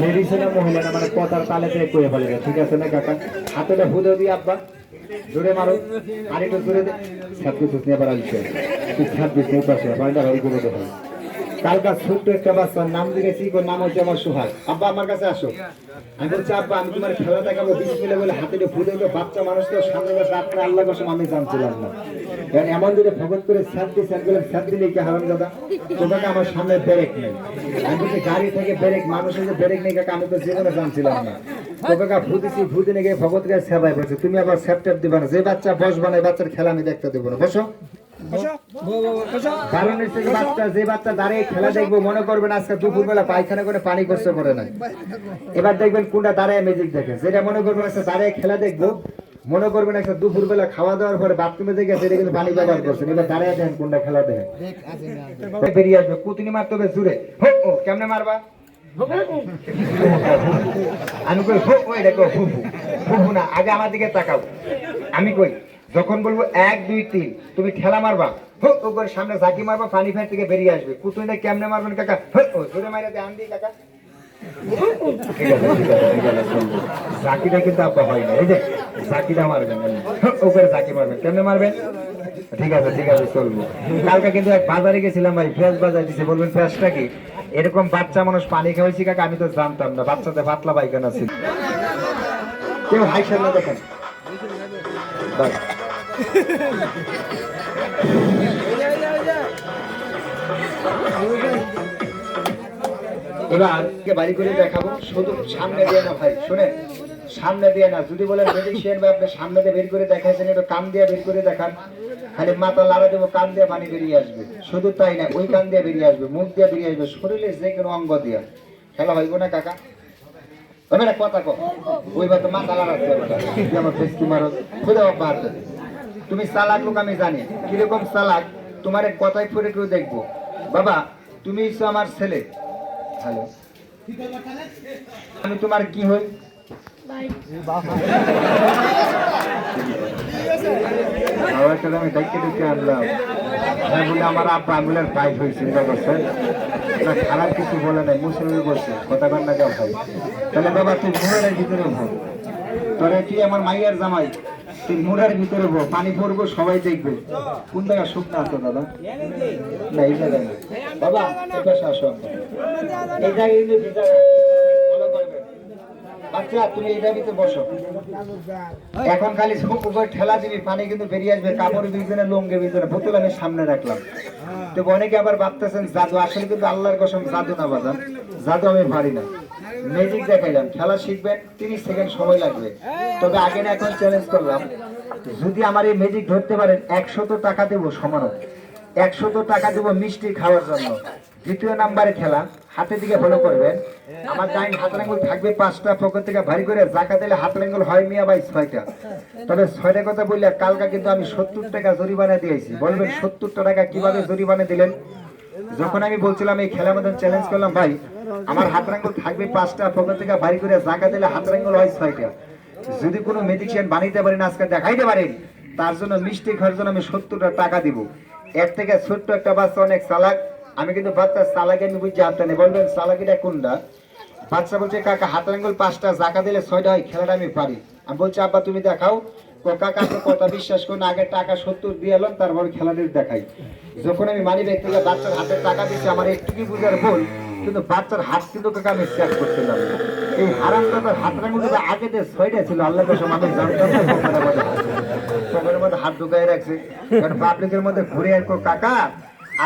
Ladies না মহিলা মানে কথার তালে কয়ে ফেলে ঠিক আছে না কাকা? হাতেটা হুদে দিয়ে আব্বা। জোরে মারো। আর একটু জোরে ছাব্বিশ নিয়ে আবার তুই ছাব্বিশ নিয়ে পয়েন্টটা ভালো করে কালকা ছোট্ট একটা বাচ্চার নাম দিয়েছি ওর নাম হচ্ছে আমার সোহাগ আব্বা, আমার কাছে আসো। আমি বলছি, আব্বা, আমি তোমার খেলা দেখাবো বিশ মিলে বলে হাতে ফুটে দিল, বাচ্চা মানুষ তো সামনে রাত্রে আল্লাহ কসম আমি জানছিলাম না। কারণ এমন যদি ভগত করে স্যার দিয়ে স্যার করলাম স্যার দিলে কি হারাম দাদা? তোমাকে আমার সামনে ব্রেক নেই। আমি বলছি, গাড়ি থেকে ব্রেক মানুষের যে ব্রেক নেই, কাকা, আমি তো জীবনে জানছিলাম না। তোকে ভুতেছি ভূতে নিয়ে ভগত কে সেবাই বলছে, তুমি আবার স্যাপট্যাপ দিবা না, যে বাচ্চা বসবা না বাচ্চার খেলা আমি দেখতে দেবো না। বসো। কারণ বাচ্চা যে বাচ্চা দাঁড়িয়ে খেলা দেখব মনে করবেন আজকে পায়খানা করে পানি করে নাই এবার দেখবেন কোনটা দাঁড়ায় ম্যাজিক দেখে। যেটা মনে করবেন আজকে দাঁড়িয়ে খেলা দেখব মনে করবেন একটা খাওয়া দাওয়ার পরে বাথরুমে দেখে সেটা কিন্তু পানি ব্যবহার করছেন এবার দাঁড়িয়ে কোনটা খেলা দেখেন বেরিয়ে আসবে কুতিনি মারতে হবে জুড়ে। হো ও কেমনে মারবা? আমি কই হো হু না আগে আমার দিকে তাকাও। আমি কই? যখন বলব এক, দুই, তিন, তুমি ঠেলা মারবা, হো, ও করে সামনে ঝাঁকি মারবা পানি ফ্যান থেকে বেরিয়ে আসবে। কুতুনটা কেমনে মারবেন কাকা? মাইরা দিয়ে আন দিই কাকা। কিন্তু হয় না কেমনে ঠিক আছে ঠিক আছে কালকে কিন্তু এক গেছিলাম ভাই বাজার বলবেন কি? এরকম বাচ্চা মানুষ পানি খাওয়াইছি কাকা, আমি তো জানতাম না, বাচ্চাদের পাতলা পায়খানা ছিল কেউ হাই সামনে দেখেন। এবার কে বাড়ি করে দেখাবো। শুধু সামনে দিয়ে না ভাই, শুনে? সামনে দিয়ে না, যদি বলেন মেডিসিয়ান বা আপনি সামনে দিয়ে বের করে দেখাইছেন, একটু কান দিয়ে বের করে দেখান। খালি মাথা লাড়া দেবো, কান দিয়ে পানি বেরিয়ে আসবে। শুধু তাই না, ওই কান দিয়ে বেরিয়ে আসবে, মুখ দিয়ে বেরিয়ে আসবে, শরীরে যে কোনো অঙ্গ দিয়ে। খেলা হইব না, কাকা? না কথা কো ওই বা তো মাথা লাড়াচ্ছে আমার ফেসকি মারো খুদে বার তুমি চালাক লোক আমি জানি। কীরকম চালাক তোমার এক কথায় ফুরে কেউ দেখব। বাবা তুমি হচ্ছে আমার ছেলে। হ্যালো আমি তোমার কি হই? বাবার সাথে আমি দেখতে দেখতে আনলাম। হ্যাঁ বলে আমার আব্বা আঙুলের বাইক হয়ে চিন্তা করছেন না খারাপ কিছু বলে নাই মুসলিম বলছে কথা ভাই? তাহলে বাবা তুই ভিতরে তোরে কি আমার মাইয়ার জামাই? মুরার ভিতরে পানি পড়ব সবাই দেখবে। কোন জায়গা শুকনা আছে, দাদা? না, এই জায়গায়। বাবা পাশে আসো এই তুমি ভিতরে বসো। এখন খালি উপরে ঠেলা দিবি পানি কিন্তু বেরিয়ে আসবে। কাপড় বিজনে লঙ্গে বিজনে বোতল আমি সামনে রাখলাম। তো অনেকে আবার ভাবতেছেন, জাদু। আসলে কিন্তু আল্লাহর কসম, জাদু না বাজান জাদু আমি ভারি না। ম্যাজিক দেখাইলাম। খেলা শিখবেন তিরিশ সেকেন্ড সময় লাগবে। তবে আগে না এখন চ্যালেঞ্জ করলাম। যদি আমার এই ম্যাজিক ধরতে পারেন একশত টাকা দেবো সমানত একশত টাকা দেবো মিষ্টি খাওয়ার জন্য। দ্বিতীয় নাম্বারে খেলা। হাতের দিকে ফলো করবেন। আমার ডাইন হাতের আঙ্গুল থাকবে পাঁচটা পকেট থেকে ভারী করে জাকা দিলে হাতের আঙ্গুল হয় মিয়া বাই ছয়টা। তবে ছয়টা কথা বললে কালকা কিন্তু আমি সত্তর টাকা জরিমানা দিয়েছি। বলবেন সত্তর টাকা কীভাবে জরিমানা দিলেন? যখন আমি বলছিলাম এই খেলার মধ্যে চ্যালেঞ্জ করলাম ভাই আমার হাতের আঙ্গুল থাকবে পাঁচটা পকেট থেকে ভারী করে জাকা দিলে হাতের আঙ্গুল হয় ছয়টা। যদি কোনো মেডিসিন বানাইতে পারেন, আজকে দেখাইতে পারেন, তার জন্য মিষ্টি খাওয়ার জন্য আমি সত্তরটা টাকা দিব। এর থেকে ছোট্ট একটা বাচ্চা অনেক চালাক। আমি কিন্তু বাচ্চার চালাকে আমি বুঝছি হাতটা নেই। বলবেন, চালাকিটা কোনটা? বাচ্চা বলছে, কাকা হাতের আঙ্গুল পাঁচটা জাকা দিলে ছয়টা হয়, খেলাটা আমি পারি। আমি বলছি, আব্বা, তুমি দেখাও। কাকা কথা বিশ্বাস করুন, আগে টাকা সত্তর দিয়ে এলাম তারপর খেলাটা দেখাই। যখন আমি মানি ব্যাগ থেকে বাচ্চার হাতে টাকা দিচ্ছি আমার একটু কি বুঝার ভুল। কিন্তু বাচ্চার হাত কিন্তু কাকা আমি চেক করতে পারব এই হারাম দাদার হাত রাঙুলি আগে যে ছয়টা ছিল, আল্লাহ কাছে মানুষ জানতাম মধ্যে হাত। ঢুকাই রাখছে। কারণ পাবলিকের মধ্যে ঘুরে আর কাকা,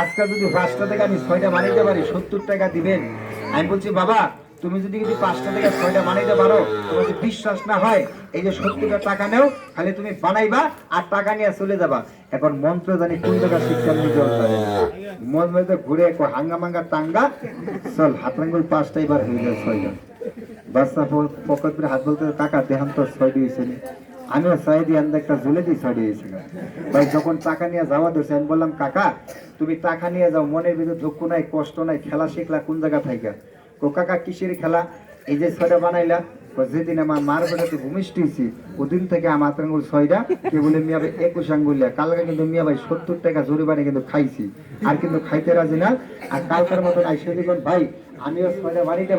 আজকাল যদি পাঁচটা থেকে আমি ছয়টা বানাইতে পারি, সত্তর টাকা দিবেন। আমি বলছি, বাবা তুমি যদি কিন্তু পাঁচটা থেকে ছয়টা বানাইতে পারো তোমার যদি বিশ্বাস না হয়, এই যে সত্তরটা টাকা নেও, খালি তুমি বানাইবা আর টাকা নিয়ে চলে যাবা। এখন মন্ত্র জানি কোন টাকা শিক্ষা নিতে হবে? মন মধ্যে ঘুরে এক হাঙ্গা মাঙ্গা টাঙ্গা, চল হাত আঙ্গুল পাঁচটা এবার হয়ে যায় ছয়টা বাচ্চা পকেট করে হাত বলতে টাকা দেহান ছয় দিয়েছে। আমিও ছয় দিয়ে আনতে একটা ঝুলে দিয়ে ছয় দিয়েছি ভাই, যখন টাকা নিয়ে যাওয়া ধরছে, আমি বললাম, কাকা, তুমি টাকা নিয়ে যাও, মনের ভিতরে দুঃখ নাই, কষ্ট নাই, খেলা শিখলা কোন জায়গা থাইকা? ও কাকা কিসের খেলা? এই যে ছয়টা বানাইলা যেদিন আমার মার বেটাতে ভূমিষ্ঠ হয়েছি ওদিন থেকে আমার আঙ্গুল ছয়টা, কে বলে, মিয়া ভাই, একুশ আঙ্গুলিয়া কালকে কিন্তু মিয়া ভাই সত্তর টাকা জরিমানে কিন্তু খাইছি, আর কিন্তু খাইতে রাজি না। আর কালকার মতন আইসি ভাই, আমিও ছয়টা বাড়িতে